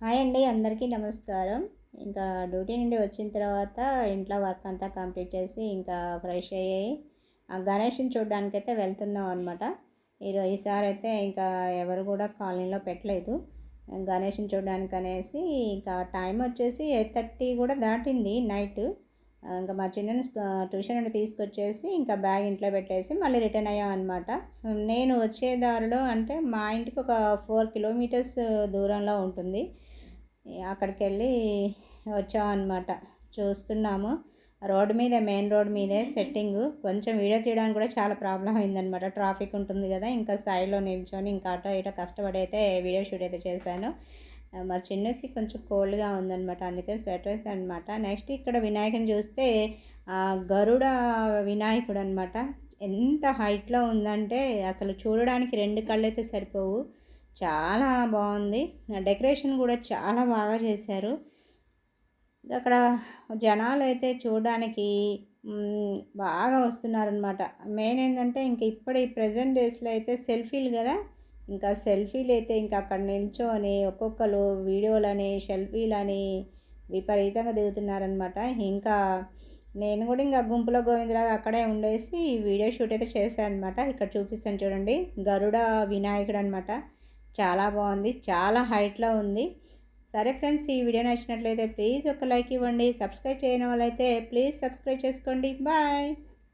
Hi అండి అందరికీ నమస్కారం. ఇంకా డ్యూటీ నుండి వచ్చిన తర్వాత ఇంట్లో వర్క్ అంతా కంప్లీట్ చేసి ఇంకా ఫ్రెష్ అయ్యి ఆ గణేష్ని అయితే వెళ్తున్నాం అనమాట ఈరోజు ఈసారి అయితే ఇంకా ఎవరు కూడా కాలనీలో పెట్టలేదు. గణేష్ని చూడడానికి అనేసి ఇంకా టైం వచ్చేసి ఎయిట్ థర్టీ కూడా దాటింది నైట్. ఇంకా మా చిన్నని ట్యూషన్ నుండి తీసుకొచ్చేసి ఇంకా బ్యాగ్ ఇంట్లో పెట్టేసి మళ్ళీ రిటర్న్ అయ్యామన్నమాట అనమాట నేను వచ్చే దారిలో అంటే మా ఇంటికి ఒక ఫోర్ కిలోమీటర్స్ దూరంలో ఉంటుంది. అక్కడికి వెళ్ళి వచ్చాం చూస్తున్నాము. రోడ్డు మీద మెయిన్ రోడ్ మీదే సెట్టింగ్. కొంచెం వీడియో తీయడానికి కూడా చాలా ప్రాబ్లం అయిందనమాట ట్రాఫిక్ ఉంటుంది కదా ఇంకా సైడ్లో నిల్చొని ఇంకా అటో ఇటో కష్టపడి అయితే వీడియో షూట్ అయితే చేశాను. మా చిన్నకి కొంచెం కోల్డ్గా ఉందన్నమాట. అందుకే స్వెటర్ అనమాట నెక్స్ట్ ఇక్కడ వినాయకుని చూస్తే గరుడ వినాయకుడు అనమాట ఎంత హైట్లో ఉందంటే అసలు చూడడానికి రెండు కళ్ళు అయితే సరిపోవు. చాలా బాగుంది. డెకరేషన్ కూడా చాలా బాగా చేశారు. అక్కడ జనాలు అయితే చూడడానికి బాగా వస్తున్నారనమాట మెయిన్ ఏంటంటే ఇంక ఇప్పుడు ఈ ప్రజెంట్ డేస్లో అయితే సెల్ఫీలు కదా ఇంకా సెల్ఫీలు అయితే ఇంకా అక్కడ నిల్చొని ఒక్కొక్కరు వీడియోలని సెల్ఫీలని విపరీతంగా దిగుతున్నారనమాట ఇంకా నేను కూడా ఇంకా గుంపులో గోవిందరావు అక్కడే ఉండేసి వీడియో షూట్ అయితే చేశాను అనమాట ఇక్కడ చూపిస్తాను చూడండి. గరుడ వినాయకుడు అనమాట చాలా బాగుంది. చాలా హైట్లో ఉంది. సరే ఫ్రెండ్స్ ఈ వీడియో నచ్చినట్లయితే ప్లీజ్ ఒక లైక్ ఇవ్వండి. సబ్స్క్రైబ్ చేయని వాళ్ళైతే ప్లీజ్ సబ్స్క్రైబ్ చేసుకోండి. బాయ్!